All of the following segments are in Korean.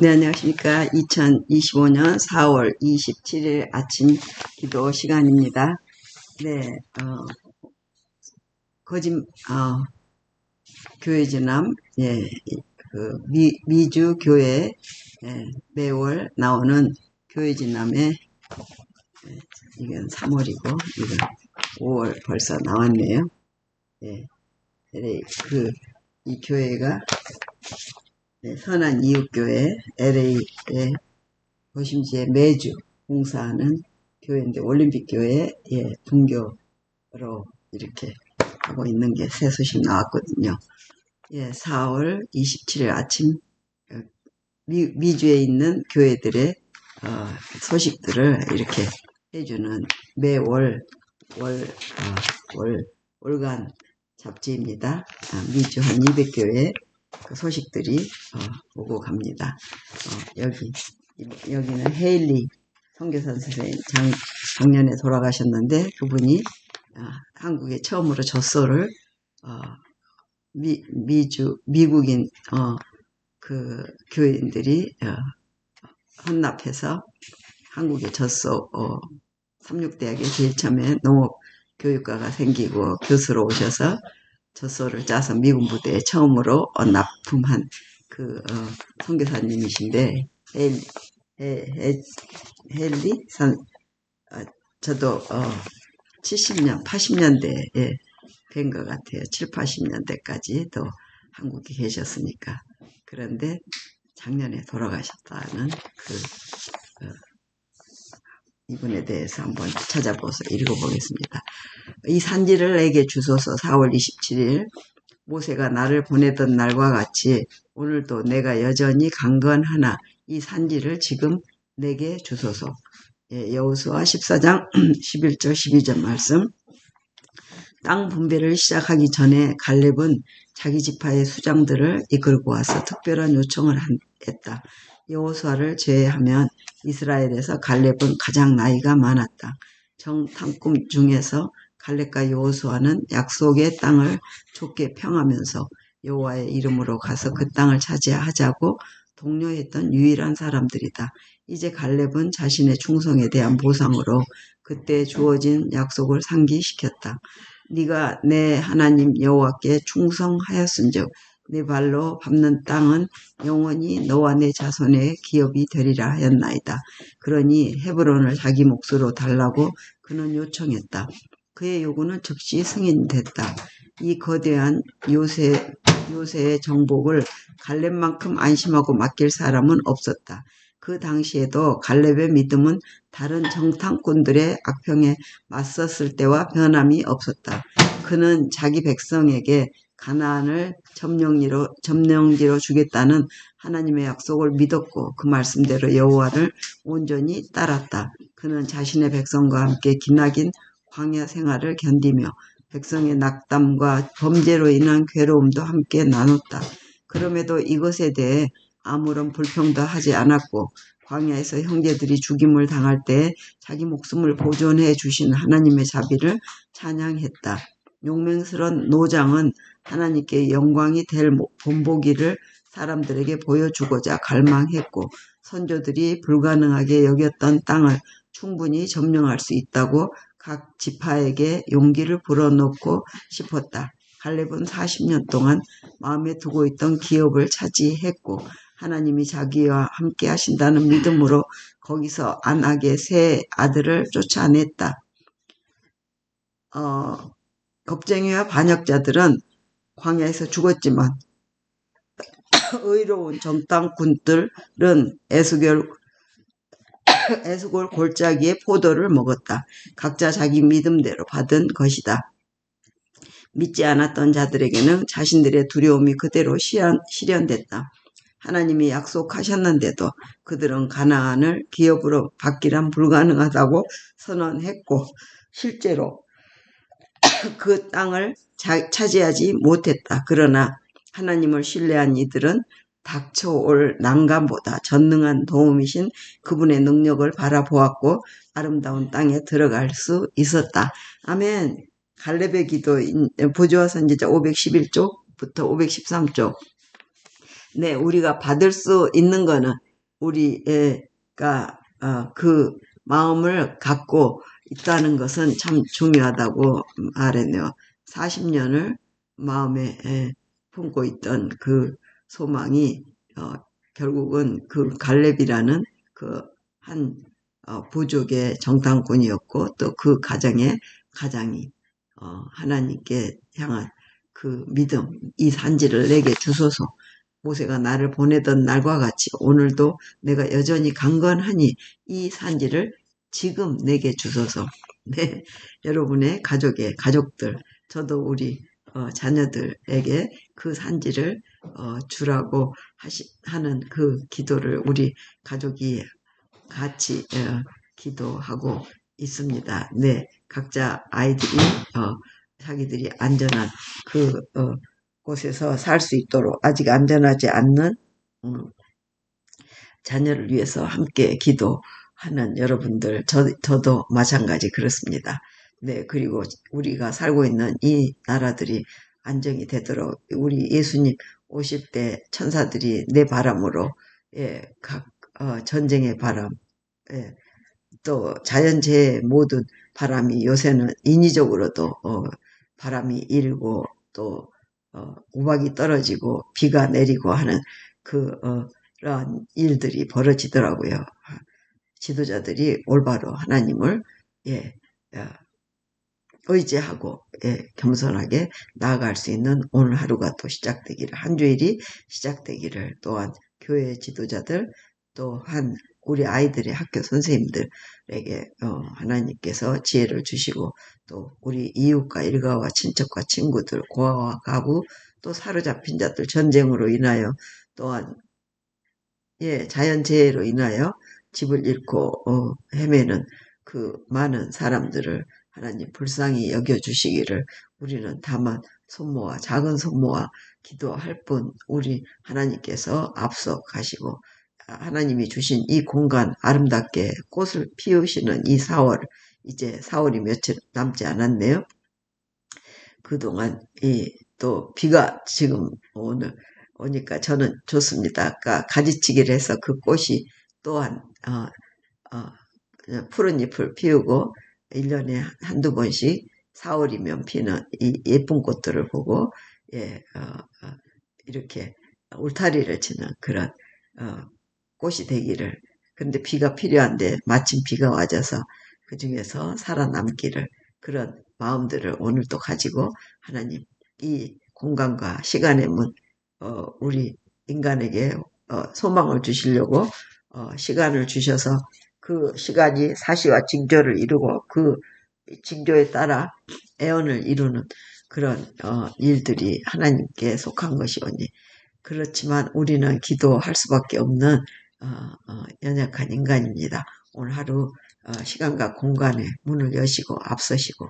네, 안녕하십니까. 2025년 4월 27일 아침 기도 시간입니다. 네, 어, 거짓, 어, 교회지남, 예, 그, 미, 미주 교회, 예, 매월 나오는 교회지남의, 예, 이건 3월이고, 이건 5월 벌써 나왔네요. 예, 그, 이 교회가 네, 선한 이웃교회 LA에 보심지에 매주 봉사하는 교회인데 올림픽 교회 예, 분교로 이렇게 하고 있는 게 새 소식 나왔거든요. 예, 4월 27일 아침 어, 미, 미주에 있는 교회들의 어, 소식들을 이렇게 해주는 매월 월, 어, 월, 월간 잡지입니다. 아, 미주 한 200교회 그 소식들이 어, 오고 갑니다. 어, 여기 여기는 헤일리 성교선 선생님 장, 작년에 돌아가셨는데 그분이 어, 한국에 처음으로 젖소를 어, 미, 미주 미국인 어, 그 교인들이 어, 혼납해서 한국에 젖소 어, 삼육대학에 제일 처음에 농업 교육과가 생기고 교수로 오셔서 젖소를 짜서 미군 부대에 처음으로 어, 납품한 그 어, 선교사님이신데 헬리, 헬리 선 어, 저도 어, 70년 80년대에 뵌 것 같아요. 7, 80년대까지 또 한국에 계셨으니까 그런데 작년에 돌아가셨다는 그 어, 이분에 대해서 한번 찾아보서 읽어보겠습니다. 이 산지를 내게 주소서 4월 27일 모세가 나를 보내던 날과 같이 오늘도 내가 여전히 강건하나 이 산지를 지금 내게 주소서 예, 여호수아 14장 11절 12절 말씀 땅 분배를 시작하기 전에 갈렙은 자기 지파의 수장들을 이끌고 와서 특별한 요청을 했다. 여호수아를 제외하면 이스라엘에서 갈렙은 가장 나이가 많았다. 정탐꾼 중에서 갈렙과 여호수아는 약속의 땅을 좋게 평하면서 여호와의 이름으로 가서 그 땅을 차지하자고 독려했던 유일한 사람들이다. 이제 갈렙은 자신의 충성에 대한 보상으로 그때 주어진 약속을 상기시켰다. 네가 내 하나님 여호와께 충성하였은즉 네 발로 밟는 땅은 영원히 너와 내 자손의 기업이 되리라 하였나이다. 그러니 헤브론을 자기 몫으로 달라고 그는 요청했다. 그의 요구는 즉시 승인됐다. 이 거대한 요새, 요새의 정복을 갈렙만큼 안심하고 맡길 사람은 없었다. 그 당시에도 갈렙의 믿음은 다른 정탐꾼들의 악평에 맞섰을 때와 변함이 없었다. 그는 자기 백성에게 가나안을 점령지로, 점령지로 주겠다는 하나님의 약속을 믿었고 그 말씀대로 여호와를 온전히 따랐다. 그는 자신의 백성과 함께 기나긴 광야 생활을 견디며 백성의 낙담과 범죄로 인한 괴로움도 함께 나눴다. 그럼에도 이것에 대해 아무런 불평도 하지 않았고 광야에서 형제들이 죽임을 당할 때 자기 목숨을 보존해 주신 하나님의 자비를 찬양했다. 용맹스런 노장은 하나님께 영광이 될 본보기를 사람들에게 보여주고자 갈망했고 선조들이 불가능하게 여겼던 땅을 충분히 점령할 수 있다고 각 지파에게 용기를 불어넣고 싶었다. 갈렙은 40년 동안 마음에 두고 있던 기업을 차지했고 하나님이 자기와 함께 하신다는 믿음으로 거기서 안악의 새 아들을 쫓아냈다. 어, 겁쟁이와 반역자들은 광야에서 죽었지만 의로운 정탐꾼들은 에스겔 에스골 골짜기에 포도를 먹었다. 각자 자기 믿음대로 받은 것이다. 믿지 않았던 자들에게는 자신들의 두려움이 그대로 실현, 실현됐다. 하나님이 약속하셨는데도 그들은 가나안을 기업으로 받기란 불가능하다고 선언했고 실제로 그 땅을 자, 차지하지 못했다. 그러나 하나님을 신뢰한 이들은 닥쳐올 난감보다 전능한 도움이신 그분의 능력을 바라보았고 아름다운 땅에 들어갈 수 있었다. 아멘. 갈렙의 기도 보조와 선지자 511쪽부터 513쪽. 네, 우리가 받을 수 있는 거는 우리가 어, 그 마음을 갖고 있다는 것은 참 중요하다고 말했네요. 40년을 마음에 품고 있던 그 소망이 어, 결국은 그 갈렙이라는 그한 어, 부족의 정탐꾼이었고 또 그 가정의 가장이 어, 하나님께 향한 그 믿음, 이 산지를 내게 주소서. 모세가 나를 보내던 날과 같이 오늘도 내가 여전히 강건하니 이 산지를 지금 내게 주소서. 네, 여러분의 가족의 가족들, 저도 우리 어, 자녀들에게 그 산지를 어, 주라고 하시, 하는 그 기도를 우리 가족이 같이 어, 기도하고 있습니다. 네, 각자 아이들이 어, 자기들이 안전한 그 어, 곳에서 살 수 있도록 아직 안전하지 않는 음, 자녀를 위해서 함께 기도 하는 여러분들 저, 저도 마찬가지 그렇습니다. 네 그리고 우리가 살고 있는 이 나라들이 안정이 되도록 우리 예수님 오실 때 천사들이 내 바람으로 예, 각 어, 전쟁의 바람 예, 또 자연재해 모든 바람이 요새는 인위적으로도 어, 바람이 일고 또 어, 우박이 떨어지고 비가 내리고 하는 그 어, 그런 일들이 벌어지더라고요. 지도자들이 올바로 하나님을 예, 의지하고 예, 겸손하게 나아갈 수 있는 오늘 하루가 또 시작되기를 한 주일이 시작되기를 또한 교회 지도자들 또한 우리 아이들의 학교 선생님들에게 어, 하나님께서 지혜를 주시고 또 우리 이웃과 일가와 친척과 친구들 고아와 가구 또 사로잡힌 자들 전쟁으로 인하여 또한 예 자연재해로 인하여 집을 잃고 어, 헤매는 그 많은 사람들을 하나님 불쌍히 여겨주시기를 우리는 다만 손모아 작은 손모아 기도할 뿐 우리 하나님께서 앞서 가시고 하나님이 주신 이 공간 아름답게 꽃을 피우시는 이 4월 이제 4월이 며칠 남지 않았네요. 그동안 이 또 비가 지금 오늘 오니까 저는 좋습니다. 아까 가지치기를 해서 그 꽃이 또한 어, 어, 푸른 잎을 피우고 1년에 한두 번씩 4월이면 피는 이 예쁜 꽃들을 보고 예, 어, 어, 이렇게 울타리를 치는 그런 어, 꽃이 되기를. 근데 비가 필요한데 마침 비가 와져서 그 중에서 살아남기를 그런 마음들을 오늘도 가지고 하나님 이 공간과 시간의 문 어, 우리 인간에게 어, 소망을 주시려고 어, 시간을 주셔서 그 시간이 사시와 징조를 이루고 그 징조에 따라 애언을 이루는 그런 어, 일들이 하나님께 속한 것이오니 그렇지만 우리는 기도할 수밖에 없는 어, 어, 연약한 인간입니다. 오늘 하루 어, 시간과 공간에 문을 여시고 앞서시고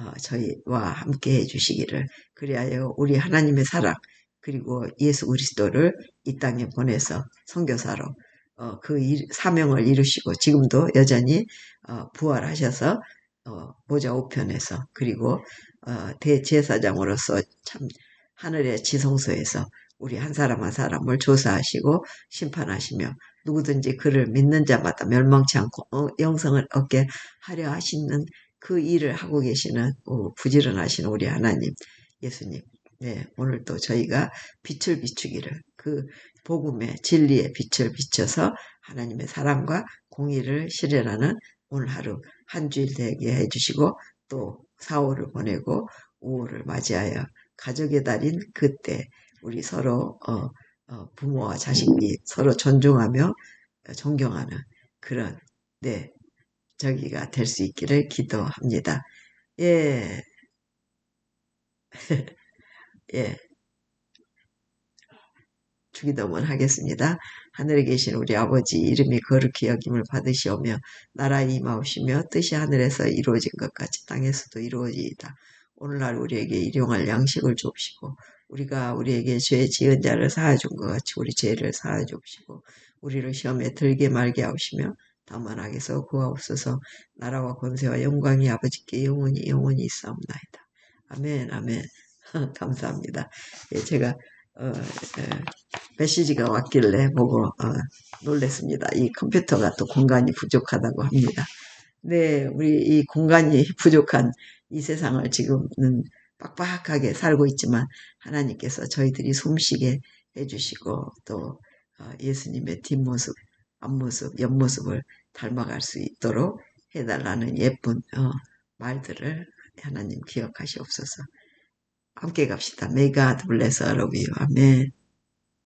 어, 저희와 함께 해주시기를 그리하여 우리 하나님의 사랑 그리고 예수 그리스도를 이 땅에 보내서 선교사로 어, 그 일, 사명을 이루시고 지금도 여전히 어, 부활하셔서 어, 모자 우편에서 그리고 어, 대제사장으로서 참 하늘의 지성소에서 우리 한 사람 한 사람을 조사하시고 심판하시며 누구든지 그를 믿는 자마다 멸망치 않고 어, 영성을 얻게 하려 하시는 그 일을 하고 계시는 어, 부지런하신 우리 하나님 예수님. 네, 오늘도 저희가 빛을 비추기를 그 복음의 진리의 빛을 비춰서 하나님의 사랑과 공의를 실현하는 오늘 하루 한 주일 되게 해주시고 또 4월을 보내고 5월을 맞이하여 가족의 달인 그때 우리 서로 어, 어, 부모와 자식이 서로 존중하며 존경하는 그런 네 저기가 될 수 있기를 기도합니다. 예. 예. 주기도문 하겠습니다. 하늘에 계신 우리 아버지 이름이 거룩히 여김을 받으시오며 나라 임하오시며 뜻이 하늘에서 이루어진 것 같이 땅에서도 이루어지이다. 오늘날 우리에게 일용할 양식을 줍시고 우리가 우리에게 죄 지은 자를 사하준 것 같이 우리 죄를 사하 줍시고 우리를 시험에 들게 말게 하시며 다만 악에서 구하옵소서 나라와 권세와 영광이 아버지께 영원히 영원히 있사옵나이다. 아멘 아멘 감사합니다. 예, 제가 어, 어, 메시지가 왔길래 보고 어, 놀랬습니다. 이 컴퓨터가 또 공간이 부족하다고 합니다. 네, 우리 이 공간이 부족한 이 세상을 지금은 빡빡하게 살고 있지만 하나님께서 저희들이 숨쉬게 해주시고 또 어, 예수님의 뒷모습, 앞모습, 옆모습을 닮아갈 수 있도록 해달라는 예쁜 어, 말들을 하나님 기억하시옵소서. 함께 갑시다. May God bless all of you. 아멘.